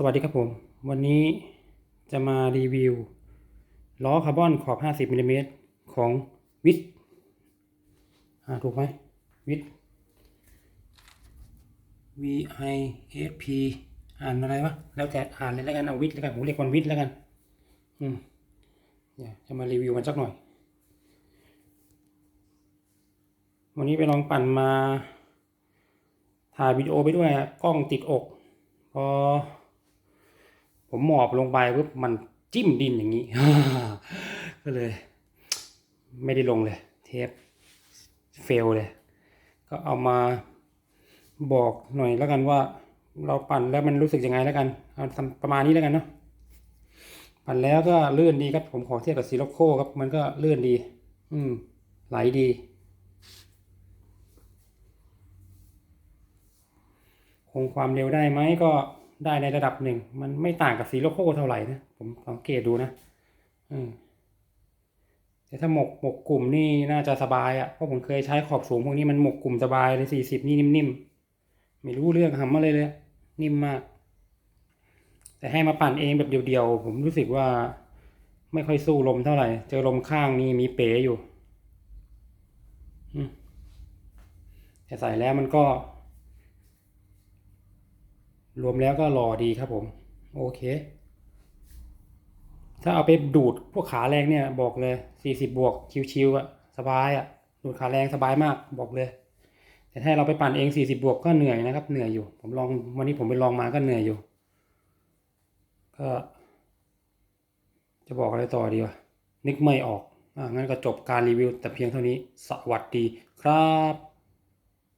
สวัสดีครับผม วันนี้จะมารีวิว ล้อคาร์บอนขอบ 50มิลลิเมตรของวิทอ่าถูกไหมวิท V I S P อ่านอะไรวะ แล้วแต่อ่านเลยแล้วกัน เอาวิทแล้วกัน ผมเรียกวันวิทแล้วกัน อืมเดี๋ยวจะมารีวิวมันสักหน่อย วันนี้ไปลองปั่นมา ถ่ายวิดีโอไปด้วยอะกล้องติดอก พอ ผมหมอบลงไปปุ๊บมันจิ้มดินอย่างนี้ ก็เลย ไม่ได้ลงเลย เทปเฟลเลย ก็เอามาบอกหน่อยแล้วกันว่า เราปั่นแล้วมันรู้สึกยังไงแล้วกันเอาประมาณนี้แล้วกันเนาะปั่นแล้วก็ลื่นดีครับ ผมขอเทียบกับซีโรโคครับ มันก็ลื่นดี อืม ไหลดีคงความเร็วได้ไหมก็ ได้ในระดับหนึ่ง มันไม่ต่างกับซีโรโคเท่าไหร่นะ ผมสังเกตดูนะอืมแต่ถ้าหมกหมกกลุ่มนี่น่าจะสบายอะ่ะเพราะผมเคยใช้ขอบสูงพวกนี้มันหมกกลุ่มสบายเลยสี่สิบนี่นิ่มๆไม่รู้เรื่องทำอะไรเลยนิ่มมาก แต่ให้มาปั่นเองแบบเดียวๆผมรู้สึกว่า ไม่ค่อยสู้ลมเท่าไหร่ เจอลมข้างมีมีเป๋อยู่แต่ใส่แล้วมันก็ รวมแล้วก็หล่อดีครับผม โอเค ถ้าเอาไปดูดพวกขาแรงเนี่ยบอกเลยสี่สิบบวกชิวๆอะสบายอะดูดขาแรงสบายมากบอกเลย แต่ถ้าเราไปปั่นเองสี่สิบบวกก็เหนื่อยนะครับ เหนื่อยอยู่ ผมลองวันนี้ผมไปลองมาก็เหนื่อยอยู่ ก็จะบอกอะไรต่อดีวะนึกไม่ออกอ่างั้นก็จบการรีวิวแต่เพียงเท่านี้ สวัสดีครับ